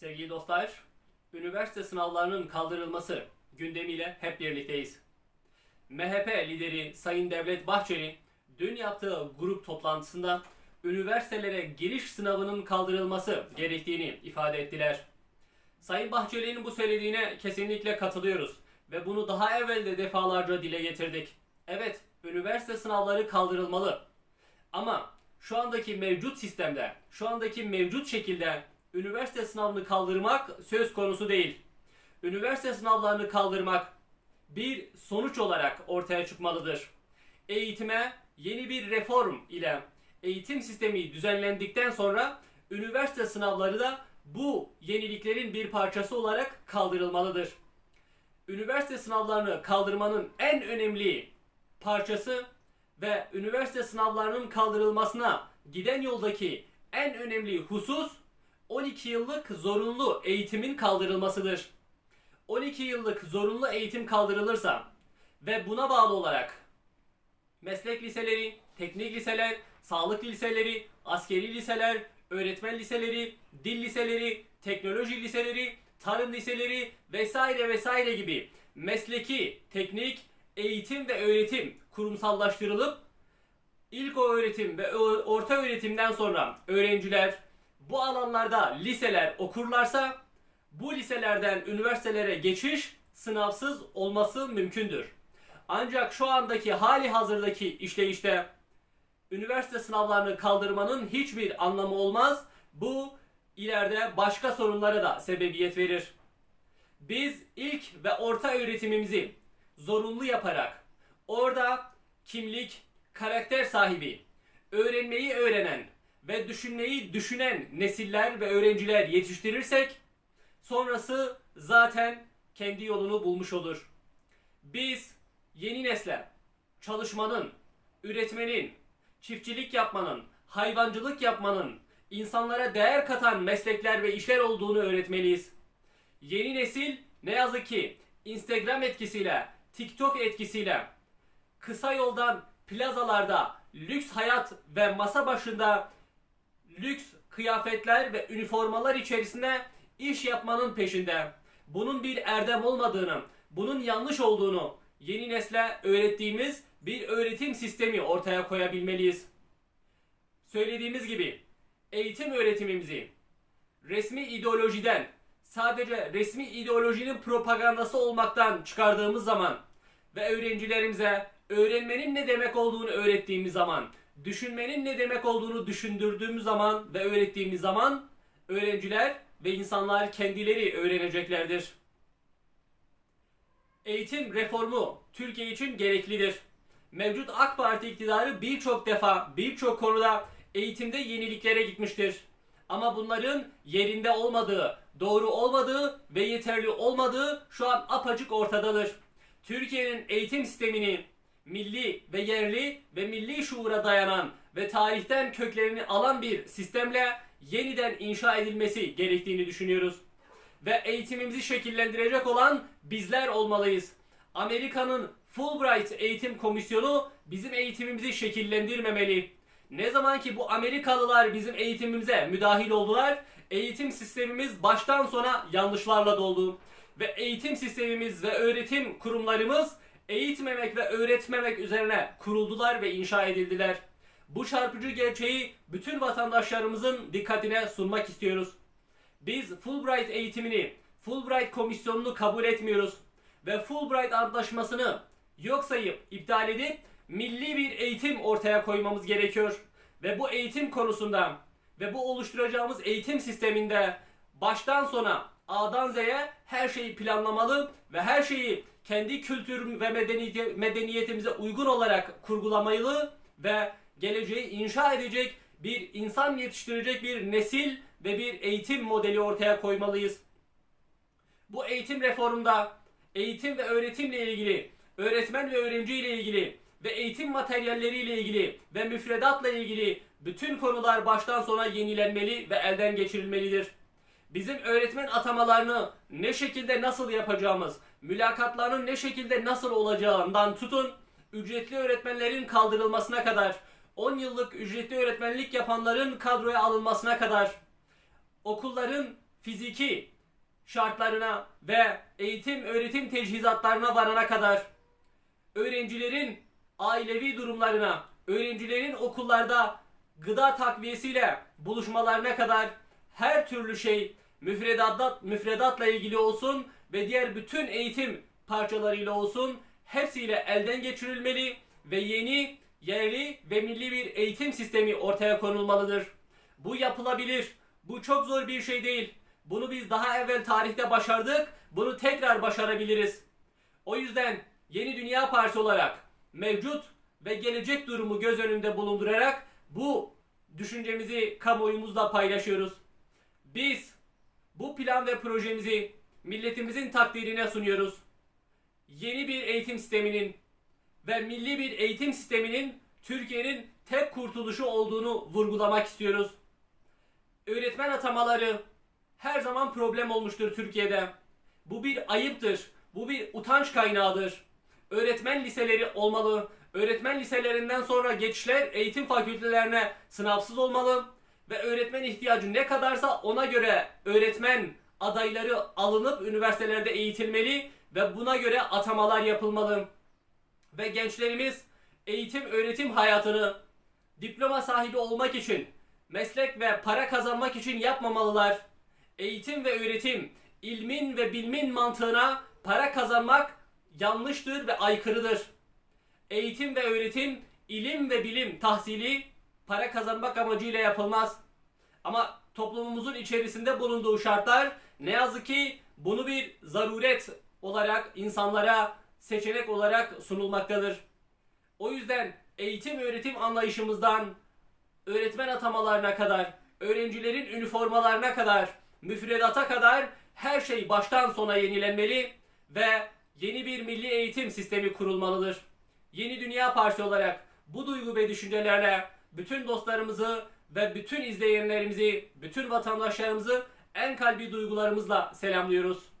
Sevgili dostlar, üniversite sınavlarının kaldırılması gündemiyle hep birlikteyiz. MHP lideri Sayın Devlet Bahçeli dün yaptığı grup toplantısında üniversitelere giriş sınavının kaldırılması gerektiğini ifade ettiler. Sayın Bahçeli'nin bu söylediğine kesinlikle katılıyoruz ve bunu daha evvel de defalarca dile getirdik. Evet, üniversite sınavları kaldırılmalı. Ama şu andaki mevcut sistemde, şu andaki mevcut şekilde üniversite sınavını kaldırmak söz konusu değil. Üniversite sınavlarını kaldırmak bir sonuç olarak ortaya çıkmalıdır. Eğitime yeni bir reform ile eğitim sistemi düzenlendikten sonra üniversite sınavları da bu yeniliklerin bir parçası olarak kaldırılmalıdır. Üniversite sınavlarını kaldırmanın en önemli parçası ve üniversite sınavlarının kaldırılmasına giden yoldaki en önemli husus 12 yıllık zorunlu eğitimin kaldırılmasıdır. 12 yıllık zorunlu eğitim kaldırılırsa ve buna bağlı olarak meslek liseleri, teknik liseler, sağlık liseleri, askeri liseler, öğretmen liseleri, dil liseleri, teknoloji liseleri, tarım liseleri vesaire vesaire gibi mesleki, teknik, eğitim ve öğretim kurumsallaştırılıp ilk öğretim ve orta öğretimden sonra öğrenciler bu alanlarda liseler okurlarsa bu liselerden üniversitelere geçiş sınavsız olması mümkündür. Ancak şu andaki hali hazırdaki işleyişte üniversite sınavlarını kaldırmanın hiçbir anlamı olmaz. Bu ileride başka sorunlara da sebebiyet verir. Biz ilk ve orta öğretimimizi zorunlu yaparak orada kimlik, karakter sahibi, öğrenmeyi öğrenen ve düşünmeyi düşünen nesiller ve öğrenciler yetiştirirsek sonrası zaten kendi yolunu bulmuş olur. Biz yeni nesle çalışmanın, üretmenin, çiftçilik yapmanın, hayvancılık yapmanın, insanlara değer katan meslekler ve işler olduğunu öğretmeliyiz. Yeni nesil ne yazık ki Instagram etkisiyle, TikTok etkisiyle kısa yoldan plazalarda lüks hayat ve masa başında lüks kıyafetler ve üniformalar içerisinde iş yapmanın peşinde. Bunun bir erdem olmadığını, bunun yanlış olduğunu yeni nesle öğrettiğimiz bir öğretim sistemi ortaya koyabilmeliyiz. Söylediğimiz gibi eğitim öğretimimizi resmi ideolojiden sadece resmi ideolojinin propagandası olmaktan çıkardığımız zaman ve öğrencilerimize öğrenmenin ne demek olduğunu öğrettiğimiz zaman, düşünmenin ne demek olduğunu düşündürdüğümüz zaman ve öğrettiğimiz zaman öğrenciler ve insanlar kendileri öğreneceklerdir. Eğitim reformu Türkiye için gereklidir. Mevcut AK Parti iktidarı birçok defa birçok konuda eğitimde yeniliklere gitmiştir. Ama bunların yerinde olmadığı, doğru olmadığı ve yeterli olmadığı şu an apacık ortadadır. Türkiye'nin eğitim sistemini milli ve yerli ve milli şuura dayanan ve tarihten köklerini alan bir sistemle yeniden inşa edilmesi gerektiğini düşünüyoruz. Ve eğitimimizi şekillendirecek olan bizler olmalıyız. Amerika'nın Fulbright Eğitim Komisyonu bizim eğitimimizi şekillendirmemeli. Ne zaman ki bu Amerikalılar bizim eğitimimize müdahil oldular, eğitim sistemimiz baştan sona yanlışlarla doldu. Ve eğitim sistemimiz ve öğretim kurumlarımız eğitmemek ve öğretmemek üzerine kuruldular ve inşa edildiler. Bu çarpıcı gerçeği bütün vatandaşlarımızın dikkatine sunmak istiyoruz. Biz Fulbright eğitimini, Fulbright komisyonunu kabul etmiyoruz ve Fulbright antlaşmasını yok sayıp iptal edip milli bir eğitim ortaya koymamız gerekiyor. Ve bu eğitim konusunda ve bu oluşturacağımız eğitim sisteminde baştan sona A'dan Z'ye her şeyi planlamalı ve her şeyi kendi kültür ve medeniyete, medeniyetimize uygun olarak kurgulamalı ve geleceği inşa edecek bir insan yetiştirecek bir nesil ve bir eğitim modeli ortaya koymalıyız. Bu eğitim reformunda eğitim ve öğretimle ilgili, öğretmen ve öğrenci ile ilgili ve eğitim materyalleri ile ilgili ve müfredatla ilgili bütün konular baştan sona yenilenmeli ve elden geçirilmelidir. Bizim öğretmen atamalarını ne şekilde nasıl yapacağımız, mülakatların ne şekilde nasıl olacağından tutun, ücretli öğretmenlerin kaldırılmasına kadar, 10 yıllık ücretli öğretmenlik yapanların kadroya alınmasına kadar, okulların fiziki şartlarına ve eğitim öğretim teçhizatlarına varana kadar öğrencilerin ailevi durumlarına, öğrencilerin okullarda gıda takviyesiyle buluşmalarına kadar her türlü şey müfredat, müfredatla ilgili olsun ve diğer bütün eğitim parçalarıyla olsun hepsiyle elden geçirilmeli ve yeni, yerli ve milli bir eğitim sistemi ortaya konulmalıdır. Bu yapılabilir. Bu çok zor bir şey değil. Bunu biz daha evvel tarihte başardık. Bunu tekrar başarabiliriz. O yüzden Yeni Dünya Partisi olarak mevcut ve gelecek durumu göz önünde bulundurarak bu düşüncemizi kamuoyumuzla paylaşıyoruz. Biz bu plan ve projemizi milletimizin takdirine sunuyoruz. Yeni bir eğitim sisteminin ve milli bir eğitim sisteminin Türkiye'nin tek kurtuluşu olduğunu vurgulamak istiyoruz. Öğretmen atamaları her zaman problem olmuştur Türkiye'de. Bu bir ayıptır. Bu bir utanç kaynağıdır. Öğretmen liseleri olmalı. Öğretmen liselerinden sonra geçişler eğitim fakültelerine sınavsız olmalı ve öğretmen ihtiyacı ne kadarsa ona göre öğretmen adayları alınıp üniversitelerde eğitilmeli ve buna göre atamalar yapılmalı. Ve gençlerimiz eğitim öğretim hayatını diploma sahibi olmak için, meslek ve para kazanmak için yapmamalılar. Eğitim ve öğretim, ilmin ve bilmin mantığına para kazanmak yanlıştır ve aykırıdır. Eğitim ve öğretim, ilim ve bilim tahsili para kazanmak amacıyla yapılmaz. Ama toplumumuzun içerisinde bulunduğu şartlar ne yazık ki bunu bir zaruret olarak insanlara seçenek olarak sunulmaktadır. O yüzden eğitim öğretim anlayışımızdan öğretmen atamalarına kadar, öğrencilerin üniformalarına kadar, müfredata kadar her şey baştan sona yenilenmeli ve yeni bir milli eğitim sistemi kurulmalıdır. Yeni Dünya Partisi olarak bu duygu ve düşüncelerle bütün dostlarımızı ve bütün izleyenlerimizi, bütün vatandaşlarımızı en kalbi duygularımızla selamlıyoruz.